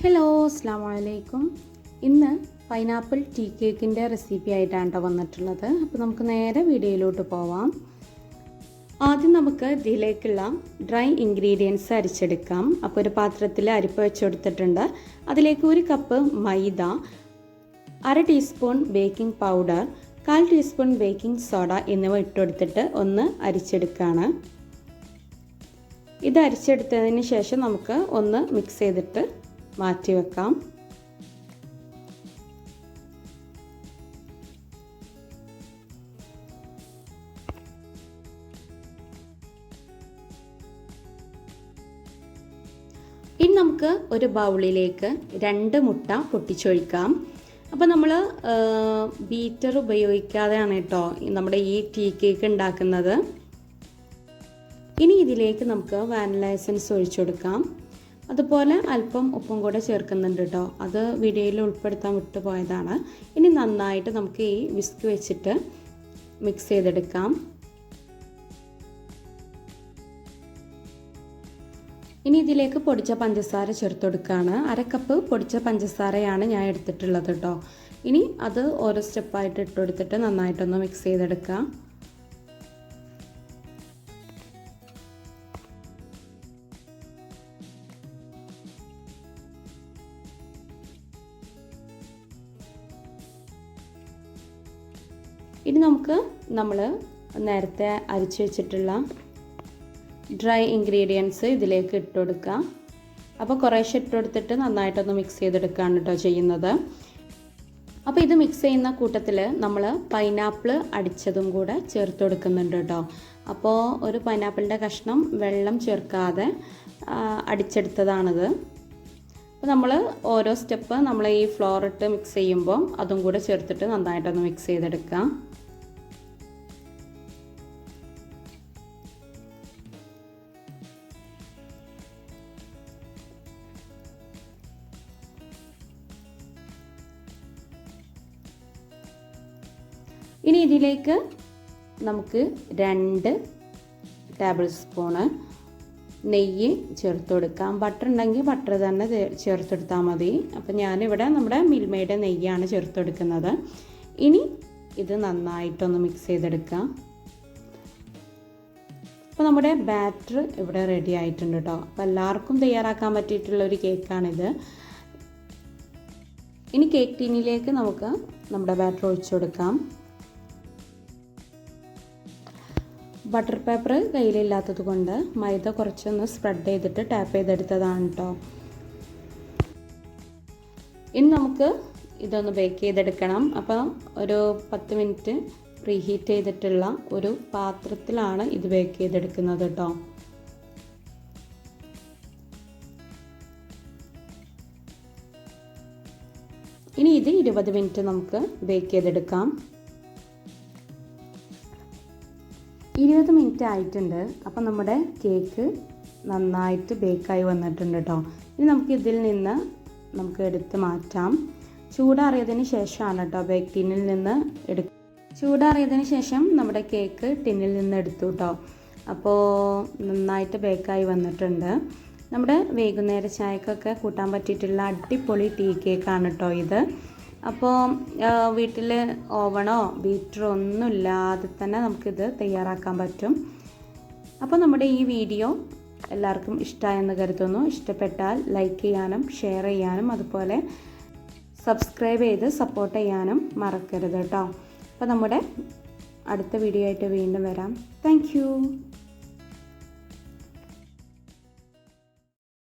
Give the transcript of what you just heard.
Hello അസ്സാം വലൈക്കും ഇന്ന് പൈനാപ്പിൾ ടീ കേക്കിന്റെ റെസിപ്പി ആയിട്ടാണ് കേട്ടോ വന്നിട്ടുള്ളത്. അപ്പോൾ നമുക്ക് നേരെ വീഡിയോയിലോട്ട് പോവാം. ആദ്യം നമുക്ക് ഇതിലേക്കുള്ള ഡ്രൈ ഇൻഗ്രീഡിയൻസ് അരിച്ചെടുക്കാം. അപ്പോൾ ഒരു പാത്രത്തിൽ അരിപ്പ് വെച്ചെടുത്തിട്ടുണ്ട് അതിലേക്ക് ഒരു കപ്പ് മൈദ അര ടീസ്പൂൺ ബേക്കിംഗ് പൗഡർ കാൽ ടീസ്പൂൺ ബേക്കിംഗ് സോഡ എന്നിവ ഇട്ടെടുത്തിട്ട് ഒന്ന് അരിച്ചെടുക്കുകയാണ് ഇത് അരിച്ചെടുത്തതിന് ശേഷം നമുക്ക് ഒന്ന് മിക്സ് ചെയ്തിട്ട് മാറ്റി വെക്കാം. ഇനി നമുക്ക് ഒരു ബൗളിലേക്ക് രണ്ട് മുട്ട പൊട്ടിച്ചൊഴിക്കാം. അപ്പോൾ നമ്മൾ ബീറ്റർ ഉപയോഗിക്കാതെയാണ് കേട്ടോ നമ്മുടെ ഈ ടീ കേക്ക് ഉണ്ടാക്കുന്നത്. ഇനി ഇതിലേക്ക് നമുക്ക് വാനില എസൻസ് ഒഴിച്ചു കൊടുക്കാം. അതുപോലെ അല്പം ഉപ്പും കൂടെ ചേർക്കുന്നുണ്ട് കേട്ടോ. അത് വീഡിയോയിൽ ഉൾപ്പെടുത്താൻ വിട്ടുപോയതാണ് ഇനി നന്നായിട്ട് നമുക്ക് ഈ വിസ്ക് വെച്ചിട്ട് മിക്സ് ചെയ്തെടുക്കാം. ഇനി ഇതിലേക്ക് പൊടിച്ച പഞ്ചസാര ചേർത്ത് കൊടുക്കുകയാണ്. അര കപ്പ് പൊടിച്ച പഞ്ചസാരയാണ് ഞാൻ എടുത്തിട്ടുള്ളത് കേട്ടോ. ഇനി അത് ഓരോ സ്റ്റെപ്പായിട്ട് ഇട്ട് കൊടുത്തിട്ട് നന്നായിട്ടൊന്ന് മിക്സ് ചെയ്തെടുക്കുക ഇനി നമുക്ക് നമ്മൾ നേരത്തെ അരിച്ചു വെച്ചിട്ടുള്ള ഡ്രൈ ഇൻഗ്രീഡിയൻസ് ഇതിലേക്ക് ഇട്ട് അപ്പോൾ കുറേശ്ശെ ഇട്ട് കൊടുത്തിട്ട് നന്നായിട്ടൊന്ന് മിക്സ് ചെയ്തെടുക്കുകയാണ് കേട്ടോ ചെയ്യുന്നത്. അപ്പോൾ ഇത് മിക്സ് ചെയ്യുന്ന കൂട്ടത്തിൽ നമ്മൾ പൈനാപ്പിൾ അടിച്ചതും കൂടെ ചേർത്ത് കൊടുക്കുന്നുണ്ട് കേട്ടോ അപ്പോൾ ഒരു പൈനാപ്പിളിന്റെ കഷ്ണം വെള്ളം ചേർക്കാതെ അടിച്ചെടുത്തതാണിത്. അപ്പോൾ നമ്മൾ ഓരോ സ്റ്റെപ്പ് നമ്മൾ ഈ ഫ്ലോർ ഇട്ട് മിക്സ് ചെയ്യുമ്പോൾ അതും കൂടെ ചേർത്തിട്ട് നന്നായിട്ടൊന്ന് മിക്സ് ചെയ്തെടുക്കാം. ഇനി ഇതിലേക്ക് നമുക്ക് രണ്ട് ടേബിൾ സ്പൂണ് നെയ്യ് ചേർത്ത് കൊടുക്കാം. ബട്ടർ ഉണ്ടെങ്കിൽ ബട്ടർ തന്നെ ചേർത്തെടുത്താൽ മതി. അപ്പം ഞാനിവിടെ നമ്മുടെ മിൽമയുടെ നെയ്യാണ് ചേർത്ത് കൊടുക്കുന്നത്. ഇനി ഇത് നന്നായിട്ടൊന്ന് മിക്സ് ചെയ്തെടുക്കാം. അപ്പോൾ നമ്മുടെ ബാറ്റർ ഇവിടെ റെഡി ആയിട്ടുണ്ട് കേട്ടോ അപ്പോൾ എല്ലാവർക്കും തയ്യാറാക്കാൻ പറ്റിയിട്ടുള്ള ഒരു കേക്കാണിത് ഇനി കേക്ക് ടീനിലേക്ക് നമുക്ക് നമ്മുടെ ബാറ്റർ ഒഴിച്ചു കൊടുക്കാം. ബട്ടർ പേപ്പർ കയ്യിലില്ലാത്തത് കൊണ്ട് മൈദ കുറച്ചൊന്ന് സ്പ്രെഡ് ചെയ്തിട്ട് ടാപ്പ് ചെയ്തെടുത്തതാണ് കേട്ടോ ഇനി നമുക്ക് ഇതൊന്ന് ബേക്ക് ചെയ്തെടുക്കണം. അപ്പോൾ ഒരു പത്ത് മിനിറ്റ് പ്രീഹീറ്റ് ചെയ്തിട്ടുള്ള ഒരു പാത്രത്തിലാണ് ഇത് ബേക്ക് ചെയ്തെടുക്കുന്നത് കേട്ടോ ഇനി ഇത് ഇരുപത് മിനിറ്റ് നമുക്ക് ബേക്ക് ചെയ്തെടുക്കാം. ഇരുപത് മിനിറ്റ് ആയിട്ടുണ്ട്. അപ്പം നമ്മുടെ കേക്ക് നന്നായിട്ട് ബേക്കായി വന്നിട്ടുണ്ട് കേട്ടോ ഇനി നമുക്ക് ഇതിൽ നിന്ന് നമുക്ക് എടുത്ത് മാറ്റാം. ചൂടാറിയതിന് ശേഷമാണ് കേട്ടോ ബേക്ക് ടിന്നിൽ നിന്ന് എടു ചൂടാറിയതിന് ശേഷം നമ്മുടെ കേക്ക് ടിന്നിൽ നിന്ന് എടുത്തു കേട്ടോ അപ്പോൾ നന്നായിട്ട് ബേക്കായി വന്നിട്ടുണ്ട്. നമ്മുടെ വൈകുന്നേര ചായക്കൊക്കെ കൂട്ടാൻ പറ്റിയിട്ടുള്ള അടിപൊളി ടീ കേക്കാണ് കേട്ടോ ഇത്. അപ്പോൾ വീട്ടിൽ ഓവണോ ബീറ്ററോ ഒന്നും ഇല്ലാതെ തന്നെ നമുക്കിത് തയ്യാറാക്കാൻ പറ്റും. അപ്പോൾ നമ്മുടെ ഈ വീഡിയോ എല്ലാവർക്കും ഇഷ്ടമായെന്ന് കരുതുന്നു. ഇഷ്ടപ്പെട്ടാൽ ലൈക്ക് ചെയ്യാനും ഷെയർ ചെയ്യാനും അതുപോലെ സബ്സ്ക്രൈബ് ചെയ്ത് സപ്പോർട്ട് ചെയ്യാനും മറക്കരുത് കേട്ടോ. അപ്പോൾ നമ്മുടെ അടുത്ത വീഡിയോ ആയിട്ട് വീണ്ടും വരാം. താങ്ക്